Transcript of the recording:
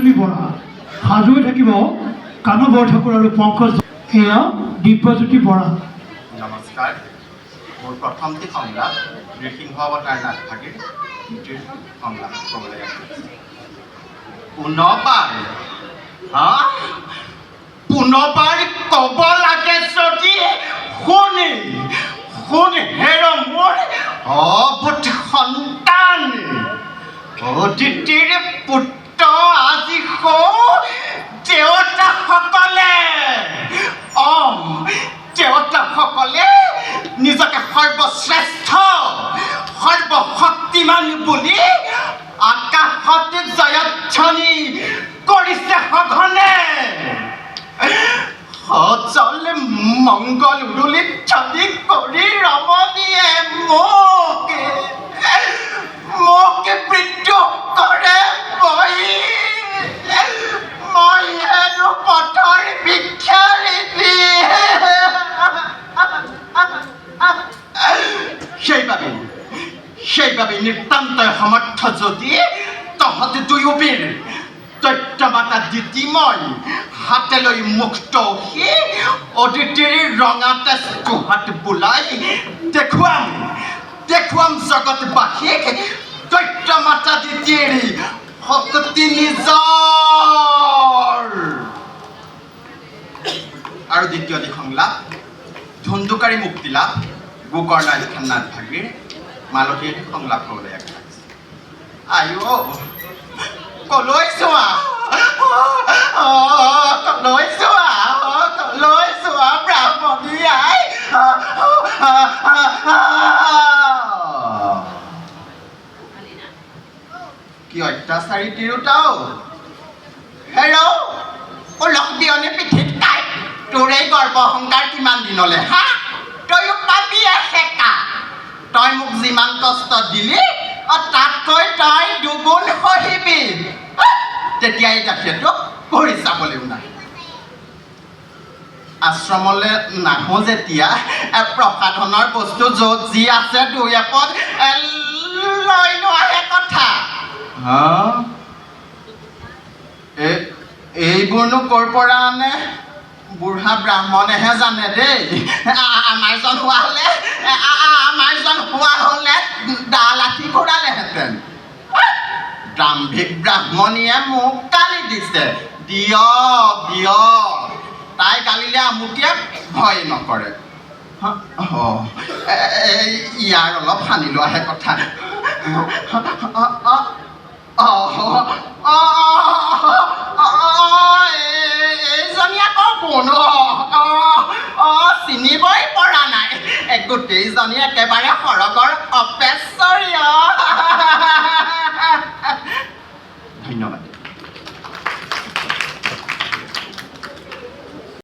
দিব্যজ্যোতি বৰা। সাজু হৈ থাকিব। কানু বৰঠাকুৰ আৰু পংকজ। এয়া দিব্যজ্যোতি বৰা। নমস্কাৰ। মোৰ প্ৰথমটি সংলাপ নৃসিংহ অৱতাৰ নাটভাগীৰ দ্বিতীয় সংলাপ ক'বলৈ পুনৰবাৰ হা? ক'ব লাগে যদি শুনি, শুন হেৰ মোৰ অবুধ নিজকে সৰ্বশ্ৰেষ্ঠ, সৰ্বশক্তিমান বুলি আকাশত জয়ধ্বনি কৰিছে সঘনে। সজল মংগল উৰুলি ছবি কৰি ৰমণীয়ে মোক। সেইবাবে সেইবাবে নিতান্তই সমৰ্থ যদি, তহঁত দুয়োবীৰ দৈত্যমাতা দিতি মই হাতে লৈ মুক্ত সি অদিতিৰ ৰঙা তেজটো হাত বোলাই। দেখুৱাম দেখুৱাম জগতবাসীক দৈত্যমাতা দিতিৰ শক্তি নিজৰ আৰু দ্বিতীয়টি সংলাপ ধুন্দুকাৰী মুক্তিলাভ ভাগীৰ মালতীৰ সংলাপ ক'বলৈ আগবাঢ়িছে আইঅ কলৈ যোৱা কলৈ যোৱা কলৈ যোৱা ব্ৰাহ্মণী আই কি অত্যাচাৰী তিৰোতাও? হেৰ ওলক বিয়নী পিঠিত কাই তোৰ গৰ্ব অহংকাৰ কিমান দিনলে, হা? পাবি এসেকা তই মোক যিমান কষ্ট দিলি তাতকৈ তই দুগুণ সহিবি। গাখীৰটো কৰি চাবলৈও নাই। আশ্ৰমলৈ নাহোঁ যেতিয়া প্ৰসাধনৰ বস্তু য'ত যি আছে দুই এপদ লৈ লোৱাহে কথা। এইবোৰনো ক'ৰ পৰা আনে? বুঢ়া ব্ৰাহ্মণেহে জানে দেই। হ'লে আ- আ- আমাৰজন হোৱা হ'লে দা লাঠি ঘূৰালেহেঁতেন দাম্ভিক ব্ৰাহ্মণীয়ে মোক গালি দিছে দিয়ক দিয়ক তাই গালিলে আমুটিয়ে ভয় নকৰে ইয়াৰ অলপ সানি লোৱাহে কথা অ, গোটেইজনী একেবাৰে সৰগৰ অপেশ্বৰী অ। ধন্যবাদ